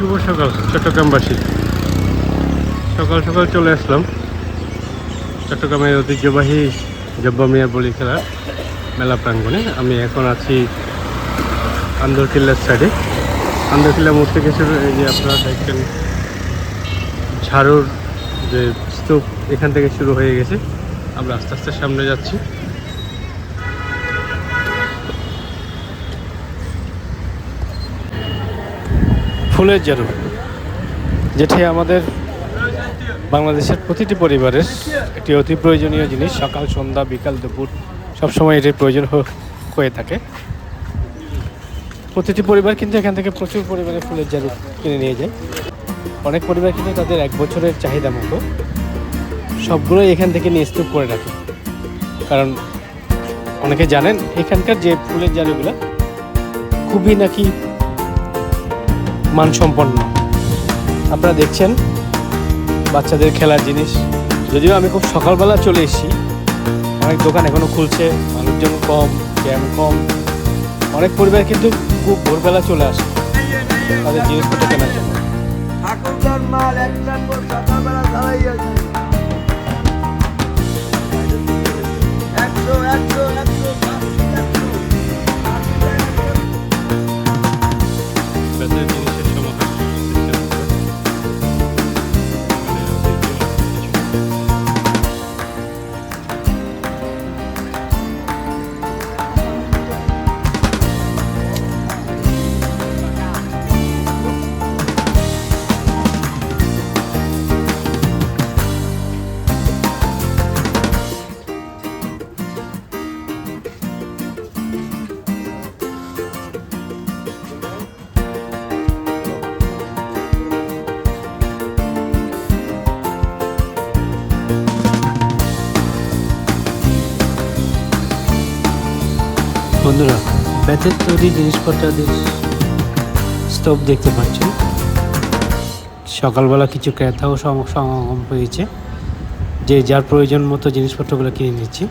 শুভ সকাল, চট্টগ্রামবাসী। সকাল সকাল চলে আসলাম। চট্টগ্রামের ঐতিহ্যবাহী জব্বা মিয়া বলি খেলা, মেলা প্রাঙ্গণে। আমি এখন আছি আন্দরকিল্লার সাইডে আন্দরকিল্লা শুরু এই যে আপনারা দেখছেন, ঝাড়ুর যে স্তূপ এখান থেকে শুরু হয়ে গেছে। আমরা আস্তে আস্তে সামনে যাচ্ছি। ফুলের জারু, যেটি আমাদের বাংলাদেশের প্রতিটি পরিবারের একটি অতি প্রয়োজনীয় জিনিস। সকাল, সন্ধ্যা, বিকাল, দুপুর, সবসময় এটির প্রয়োজন হয়ে থাকে। প্রতিটি পরিবার কিন্তু এখান থেকে প্রচুর পরিমাণে ফুলের জারু কিনে নিয়ে যায়। অনেক পরিবার কিন্তু তাদের এক বছরের চাহিদা মতো সবগুলোই এখান থেকে নিয়ে স্তূপ করে রাখে। কারণ অনেকে জানেন, এখানকার যে ফুলের জারুগুলো খুবই নাকি মানসম্পন্ন। আপনারা দেখছেন বাচ্চাদের খেলার জিনিস। যদিও আমি খুব সকালবেলা চলে এসেছি, অনেক দোকান এখনও খুলছে, মানুষজন কম জ্যাম কম। অনেক পরিবার কিন্তু খুব ভোরবেলা চলে আসে তাদের জিনিসপত্র কেনার জন্য। বন্ধুরা, বেতের তৈরি জিনিসপত্রাদের স্টোভ দেখতে পাচ্ছেন সকালবেলা কিছু ক্রেতাও সমাগম হয়েছে। যে যার প্রয়োজন মতো জিনিসপত্রগুলো কিনে নিচ্ছি।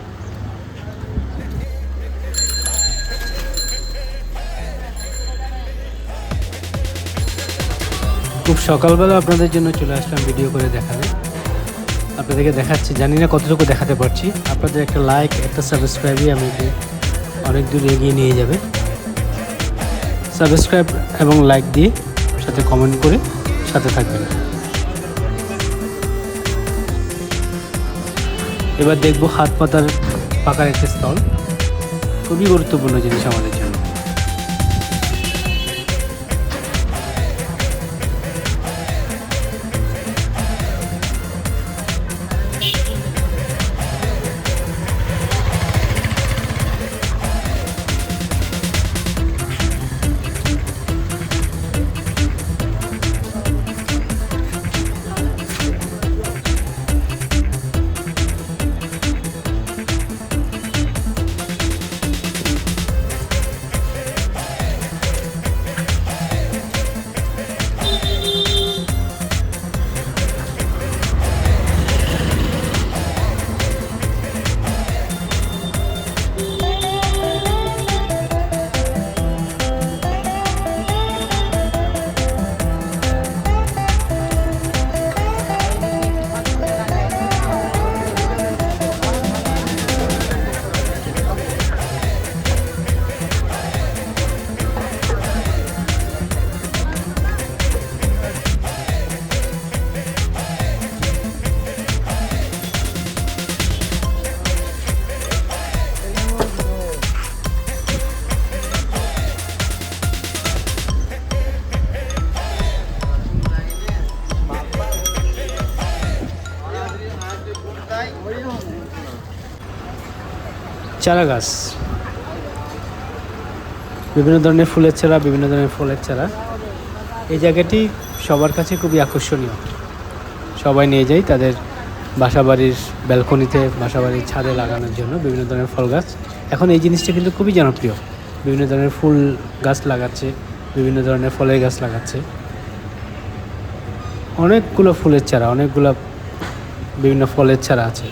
খুব সকালবেলা আপনাদের জন্য চলে আসলাম ভিডিও করে দেখাবে আপনাদেরকে দেখাচ্ছি, জানি না কতটুকু দেখাতে পারছি। আপনাদের একটা লাইক একটা সাবস্ক্রাইবই আমাকে অনেক দূর এগিয়ে নিয়ে যাবে। সাবস্ক্রাইব এবং লাইক দিয়ে সাথে কমেন্ট করে সাথে থাকবেন। এবার দেখব হাত পাতার পাকার একটা স্থল খুবই গুরুত্বপূর্ণ জিনিস আমাদের চারা গাছ বিভিন্ন ধরনের ফুলের চারা, বিভিন্ন ধরনের ফলের চারা। এই জায়গাটি সবার কাছে খুবই আকর্ষণীয়। সবাই নিয়ে যায় তাদের বাসাবাড়ির ব্যালকনিতে, বাসাবাড়ির ছাদে লাগানোর জন্য বিভিন্ন ধরনের ফল গাছ। এখন এই জিনিসটা কিন্তু খুবই জনপ্রিয়। বিভিন্ন ধরনের ফুল গাছ লাগাচ্ছে, বিভিন্ন ধরনের ফলের গাছ লাগাচ্ছে। অনেকগুলো ফুলের চারা, অনেকগুলো বিভিন্ন ফলের চারা আছে।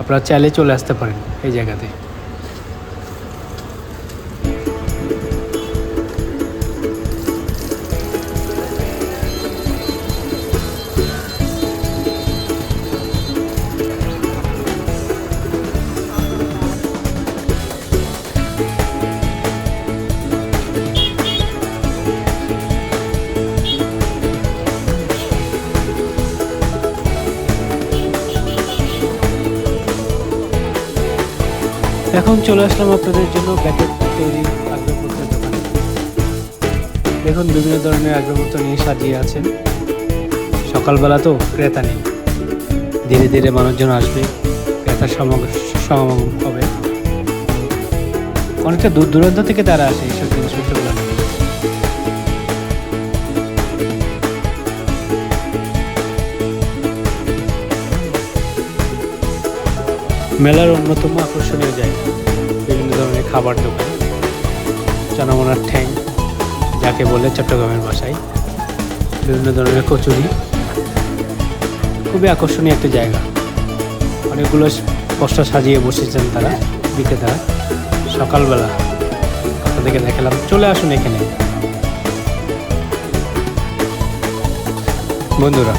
আপনারা চাইলে চলে আসতে পারেন এই জায়গাতে। এখন চলে আসলাম আপনাদের জন্য ব্যাকেট তৈরি আগ্রহপত্রের দোকানে। দেখুন, বিভিন্ন ধরনের আগ্রহপত্র নিয়ে সাজিয়ে আছেন। সকালবেলা তো ক্রেতা নেই। ধীরে ধীরে মানুষজন আসবে, ক্রেতার সমাগ- সমাগম হবে। অনেকটা দূর দূরান্ত থেকে তারা আসে মেলার অন্যতম আকর্ষণীয় জায়গা। বিভিন্ন ধরনের খাবার দোকান চানামোনার ঠ্যাং, যাকে বলে চট্টগ্রামের ভাষায় বিভিন্ন ধরনের কচুরি। খুবই আকর্ষণীয় একটা জায়গা। অনেকগুলো পোস্টার সাজিয়ে বসেছেন তারা, বিক্রেতারা। সকালবেলা আপনাদেরকে দেখালাম, চলে আসুন এখানে। বন্ধুরা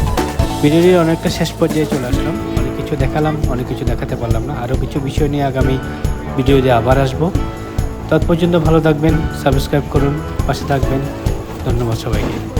ভিডিওটির অনেকটা শেষ পর্যায়ে চলে আসলাম। কিছু দেখালাম, অনেক কিছু দেখাতে পারলাম না। আরও কিছু বিষয় নিয়ে আগামী ভিডিও দিয়ে আবার আসব। তৎপর্যন্ত ভালো থাকবেন, সাবস্ক্রাইব করুন, পাশে থাকবেন। ধন্যবাদ সবাইকে।